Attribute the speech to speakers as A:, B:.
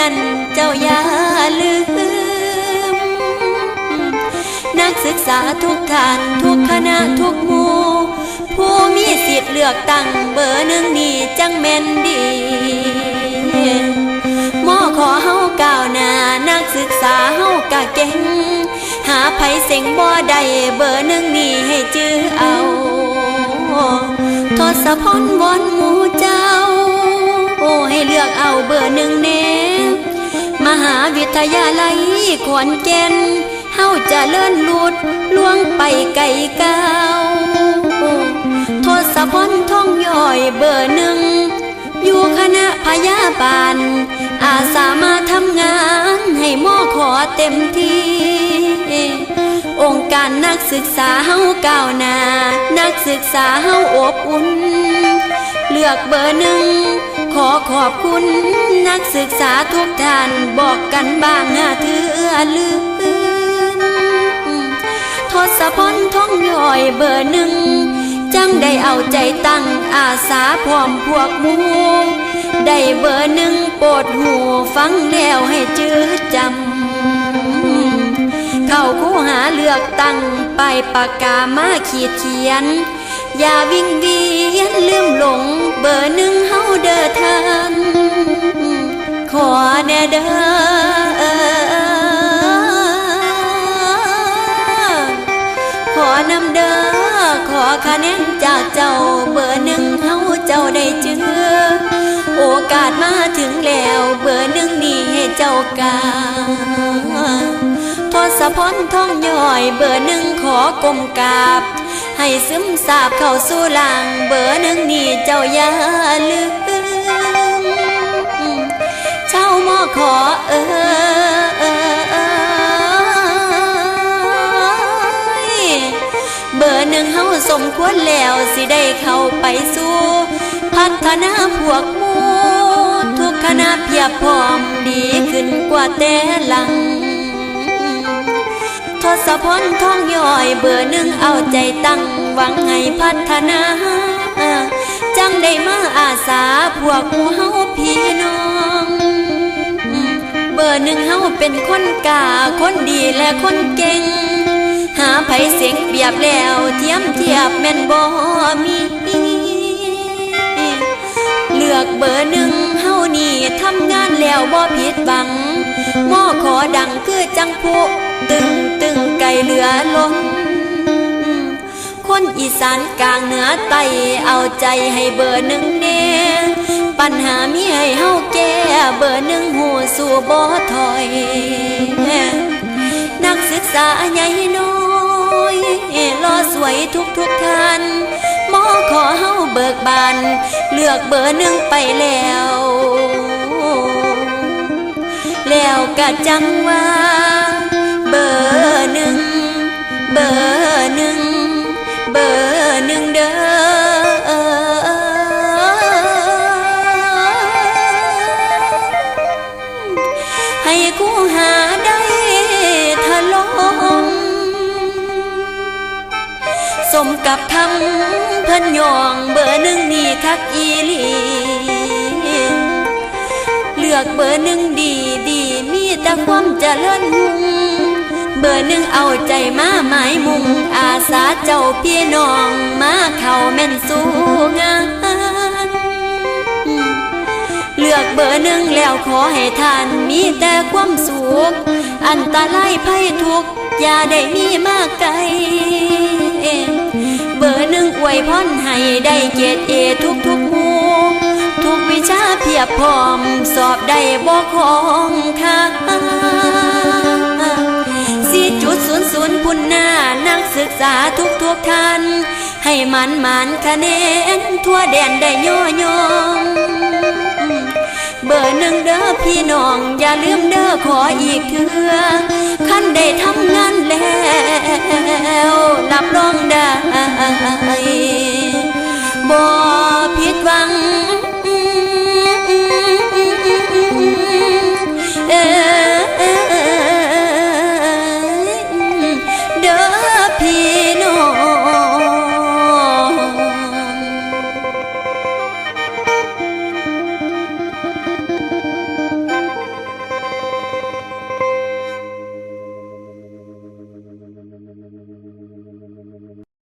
A: นั้นเจ้าอย่าลืม นักศึกษาทุกท่านทุกคณะทุกหมู่ผู้มีสิทธิ์เลือกตั้งเบอร์หนึ่งนี่จังแม่นดีมอขอเฮาก้าวหน้านักศึกษาเฮากะเก่ง หาไผเสียงบ่ได้เบอร์หนึ่งนี่ให้จื้อเอาทศพลวอนหมู่เจ้า โอ้ให้เลือกเอาเบอร์หนึ่งแน่มหาวิทยาลัยขอนแก่นเฮาจะเลื่อนลุดล่วงไปไกลก้าวทศพลท่องย่อยเบอร์หนึ่งอยู่คณะพยาบาลอาสามาทำงานให้หมอขอเต็มที่ องค์การนักศึกษาเฮาก้าวหน้านักศึกษาเฮาอบอุ่น เลือกเบอร์หนึ่ง ขอขอบคุณนักศึกษาทุกท่านบอกกันบ้างหาเถือลืมทศพลท่องย่อยเบอร์หนึ่ง จังได้เอาใจตั้งอาสาพร้อมพวกมูได้เบอร์หนึ่งโปรดหูฟังแล้วให้จืดจำ เข้าคู่หาเลือกตั้งไปปากกามาขีดเขียน อย่าวิ่งเวียนลืมหลง เบอร์หนึ่งเฮาเด้อท่านขอแน่เด้อขอนำเด้อขอคะแนนจากเจ้าเบอร์หนึ่งเฮาเจ้าได้เจอโอกาสมาถึงแล้วเบอร์หนึ่งนี่ให้เจ้ากาทศพลท่องย่อยเบอร์หนึ่งขอกลมกาบ ให้ซึมซาบเข้าสู่หลังเบอร์หนึ่งนี่เจ้าอย่าลืมเช่ามอขอเออเบอร์หนึ่งเฮาสมควรแล้วสิได้เข้าไปสู่ พัฒนาพวกมูทุกคณะเพียบพร้อมดีขึ้นกว่าแต่หลัง ทศพลท่องย่อยเบอร์หนึ่งเอาใจตั้งหวังให้พัฒนา จังได้มาอาสาพวกหูเฮาพี่น้อง เบอร์หนึ่งเฮาเป็นคนกาคนดีและคนเก่ง หาไผเสียงเปียบแล้วเทียมเทียบแม่นบ่มี เลือกเบอร์หนึ่งเฮานี่ทำงานแล้วบ่ผิดหวังหม้อขอดังคือจังผู้ ตึงตึงไก่เหลือล้น คนอีสานกลางเหนือไตเอาใจให้เบอร์หนึ่งเน่ปัญหามีให้เฮาแก้เบอร์หนึ่งหูสู่บ่ถอย นักศึกษาใหญ่น้อยรอสวยทุกทุกท่านหมอขอเฮาเบิกบาน เลือกเบอร์หนึ่งไปแล้วแล้วกะจังว่า เบอร์หนึ่ง เบอร์หนึ่ง เบอร์หนึ่งเด้อให้กูหาได้ทะลงสมกับทำเพิ่นยองเบอร์หนึ่งนี่คักอีลี เลือกเบอร์หนึ่งดีดีมีแต่ความเจริญหุ่ง เบอร์หนึ่งเอาใจมาหมายมุง อาสาเจ้าพี่น้องมาเข้าแม่นสูงาน เลือกเบอร์หนึ่งแล้วขอให้ท่านมีแต่ความสุขอันตรายภัยทุกอย่าได้มีมากไกล เบอร์หนึ่งอวยพรให้ได้เกียรติเอทุกทุกๆหมู่ทุกวิชาเพียบพร้อม สอบได้บ่ของค่า บุญหน้านักศึกษาทุกทุกท่าน ให้มันมันคะแนนทั่วแดนได้ย่อยงเบอร์หนึ่งเด้อพี่น้อง อย่าลืมเด้อขออีกเถื่อขั้นได้ทำงานแล้วรับรองได้